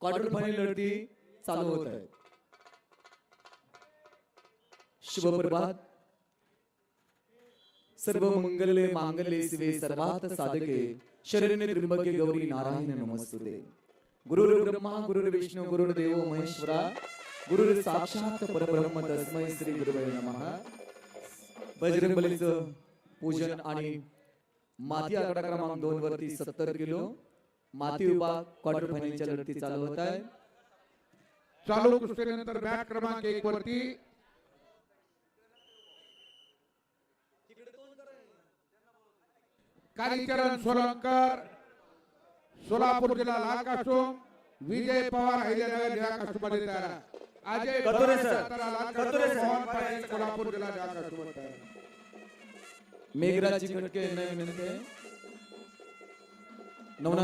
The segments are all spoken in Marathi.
क्वार्टर फायनल लढती चालू होत आहेत शुभप्रभात. सर्व मंगले मांगल्ये शिवे सर्वात साधके. शरण्य त्र्यंबके गौरी नारायण नमस्तुते. गुरुर् ब्रह्मा गुरुर्विष्णू गुरुर्देव महेश्वरा. गुरुर् साक्षात परब्रह्म तस्मै श्री गुरुवे नमः. बजरंगबलीचं पूजन आणि माती आकडा क्रमांक दोन वरती सत्तर किलो. माती विभाग क्वार्टर फायनलच्या लढती चालू होत आहे. चालू कुस्तीनंतर बॅट क्रमांक एक वरती. कालीचरण सोलंकर सोलापूर जिल्हा लाल कास्टूम विजय पवार हैदराबाद कास्टूममध्ये तयार अजय. सातारा लाल कतुरे कास्टूम,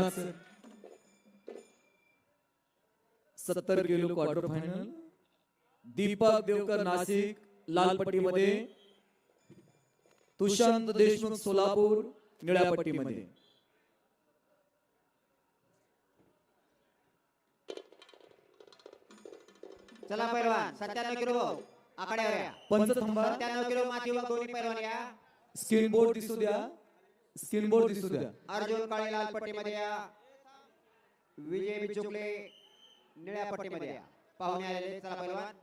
सर. सत्तर kilo quarter final. Deepak Devkar Nashik लाल पट्टीमध्ये तुषांत देशमुख सोलापूर निळ्या पट्टीमध्ये चला पैलवान सत्त्याण्णव किलो आकड्यावर या पंच थांबा सत्त्याण्णव किलो माती दोन्ही पैलवान या. स्क्रीन बोर्ड दिसू द्या. स्क्रीन बोर्ड दिसू द्या. अर्जुन काळे लाल पट्टीमध्ये या. विजय बिचुकले निळ्या पट्टीमध्ये पाहुणे आलेले चला पैलवान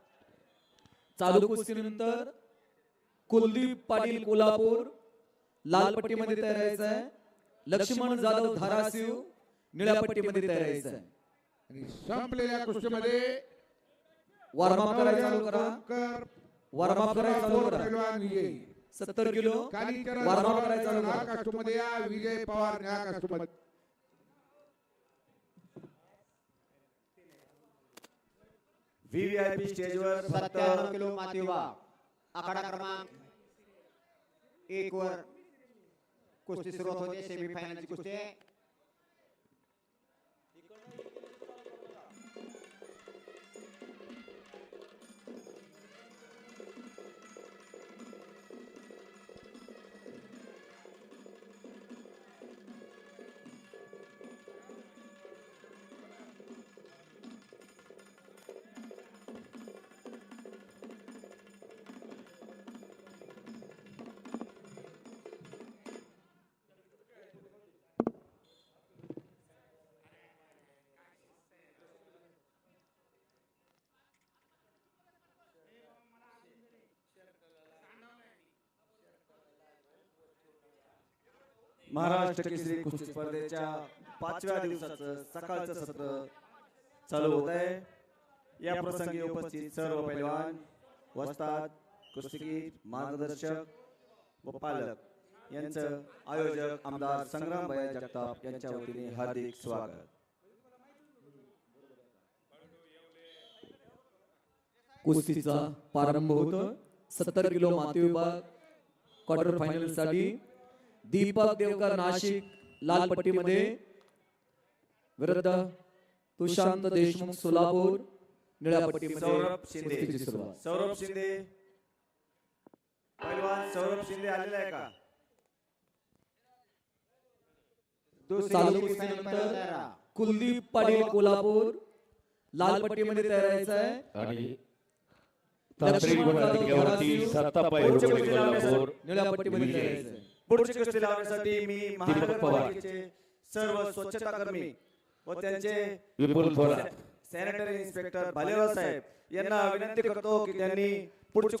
चालू कुस्तीनंतर कुलदीप पाटील कोल्हापूर. लाल पट्टीमध्ये तयार व्हायचं आहे. लक्ष्मण जाधव धाराशिव. निळ्या पट्टीमध्ये तयार व्हायचं आहे. आणि संपलेल्या कुस्तीमध्ये वॉर्मअप करायला चालू करा. वॉर्मअप करायला चालू करा. पैलवान विजय सत्तर किलो. वॉर्मअप करायला चालू करा. विजय पवार निळ्या कास्टूममध्ये व्हीव्हीआयपी स्टेजवर सत्त्याण्णव किलो माती विभाग आखाडा क्रमांक एक वर कुस्ती सुरुवात होते सेमीफायनलची कुस्ती आहे. महाराष्ट्र केसरी कुस्ती स्पर्धेच्या पाचव्या दिवसाचं सकाळचं सत्र चालू होत आहे. या प्रसंगी उपस्थित सर्व पैलवान वस्ताद कुस्तीगीर मार्गदर्शक व पालक यांचं आयोजक आमदार संग्राम भया जगताप यांच्या वतीने हार्दिक स्वागत. कुस्तीचा प्रारंभ होतो सत्तर किलो माती विभाग क्वार्टर फायनलसाठी दीपक देवकर नाशिक लाल पट्टीमध्ये विरुद्ध तुषांत देशमुख सोलापूर निळ्या सौरभ शिंदे. सौरभ शिंदे. सौरभ शिंदे आलेला आहे का. कुलदीप पाटील कोल्हापूर लाल पट्टीमध्ये तयार आहे. आणि तांत्रिक गुणाधिक्यावरती सत्तापाई रुग्ण कोल्हापूर निळ्या पट्टीमध्ये तयार आहे. पुढची कुस्ती लावण्यासाठी मी महानगरपालिकेचे सर्व स्वच्छता कर्मी व त्यांचे विपुल सॅनिटरी इन्स्पेक्टर भालेराव साहेब यांना विनंती करतो की त्यांनी पुढची